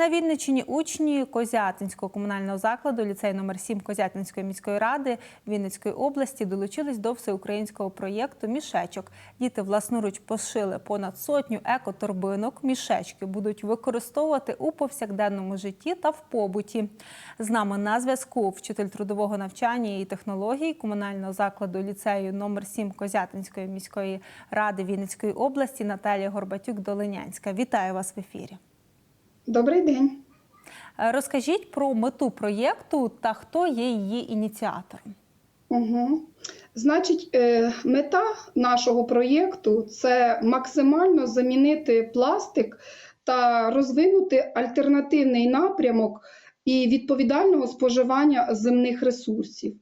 На Вінниччині учні Козятинського комунального закладу, ліцей номер 7 Козятинської міської ради Вінницької області долучились до всеукраїнського проєкту Мішечок. Діти власноруч пошили понад сотню екоторбинок. Мішечки будуть використовувати у повсякденному житті та в побуті. З нами на зв'язку вчитель трудового навчання і технологій комунального закладу ліцею номер 7 Козятинської міської ради Вінницької області Наталія Горбатюк-Долинянська. Вітаю вас в ефірі. Добрий день. Е, Розкажіть про мету проєкту та хто є її ініціатором. Угу. Значить, е, мета нашого проєкту це максимально замінити пластик та розвинути альтернативний напрямок і відповідального споживання земних ресурсів.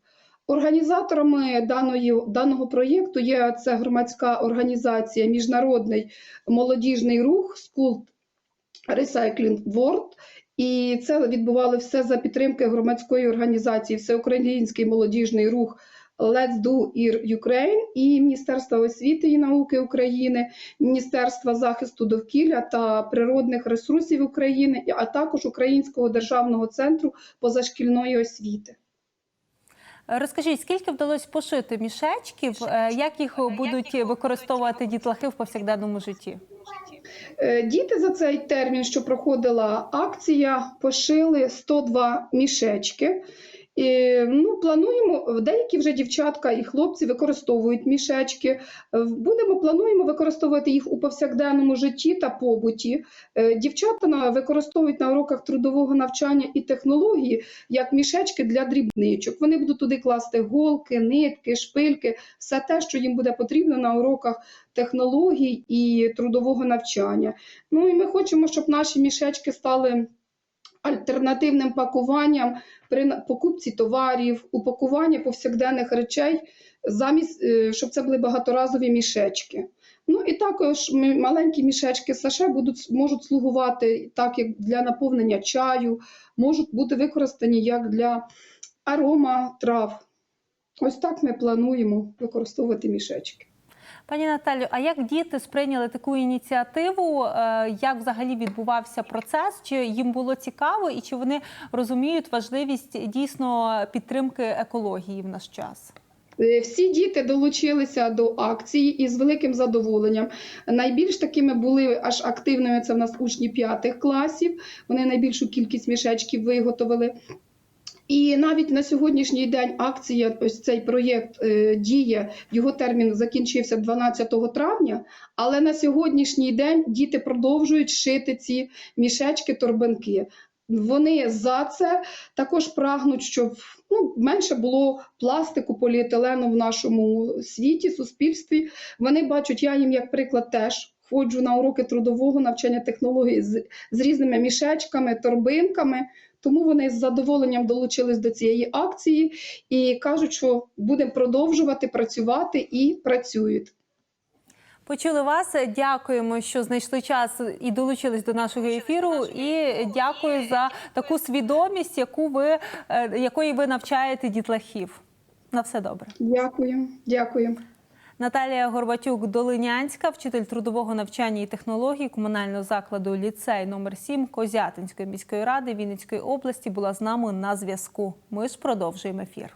Організаторами даної, даного проєкту є це громадська організація Міжнародний молодіжний рух School Recycling World. І це відбували все за підтримки громадської організації Всеукраїнський молодіжний рух Let's Do Ukraine і Міністерства освіти і науки України, Міністерства захисту довкілля та природних ресурсів України, а також Українського державного центру позашкільної освіти. Е, Розкажіть, скільки вдалося пошити мішечків, е, як їх будуть використовувати дітлахи в повсякденному житті? Е, Діти за цей термін, що проходила акція, пошили 102 мішечки. Ну, плануємо, деякі вже дівчатка і хлопці використовують мішечки. Е, Будемо плануємо використовувати їх у повсякденному житті та побуті. Е, Дівчата використовують на уроках трудового навчання і технології як мішечки для дрібничок. Вони будуть туди класти голки, нитки, шпильки, все те, що їм буде потрібно на уроках технологій і трудового навчання. Ну і ми хочемо, щоб наші мішечки стали альтернативним пакуванням при покупці товарів, упакування повсякденних речей, замість е, щоб це були багаторазові мішечки. Ну і також маленькі мішечки саше будуть можуть слугувати так, як для наповнення чаю, можуть бути використані як для арома трав. Ось так ми плануємо використовувати мішечки. Пані Наталю, а як діти сприйняли таку ініціативу? Е, Як взагалі відбувався процес? Чи їм було цікаво, і чи вони розуміють важливість дійсно підтримки екології в наш час? Е, Всі діти долучилися до акції і з великим задоволенням. Найбільш такими були аж активними це в нас учні п'ятих класів. Вони найбільшу кількість мішечків виготовили. І навіть на сьогоднішній день акція, ось цей проєкт е, діє, його термін закінчився 12 травня, але на сьогоднішній день діти продовжують шити ці мішечки, торбинки. Вони за це також прагнуть, щоб ну, менше було пластику, поліетилену в нашому світі, суспільстві. Вони бачать, я їм як приклад теж ходжу на уроки трудового навчання технологій з, з різними мішечками, торбинками. Тому вони з задоволенням долучились до цієї акції і кажуть, що будемо продовжувати працювати і працюють. Почули вас. Дякуємо, що знайшли час і долучились до нашого ефіру. І дякую за таку свідомість, яку ви е, якої ви навчаєте дітлахів. На все добре. Дякую, дякую. Наталія Горбатюк Долинянська, вчитель трудового навчання і технологій комунального закладу ліцей номер 7 Козятинської міської ради Вінницької області, була з нами на зв'язку. Ми ж продовжуємо ефір.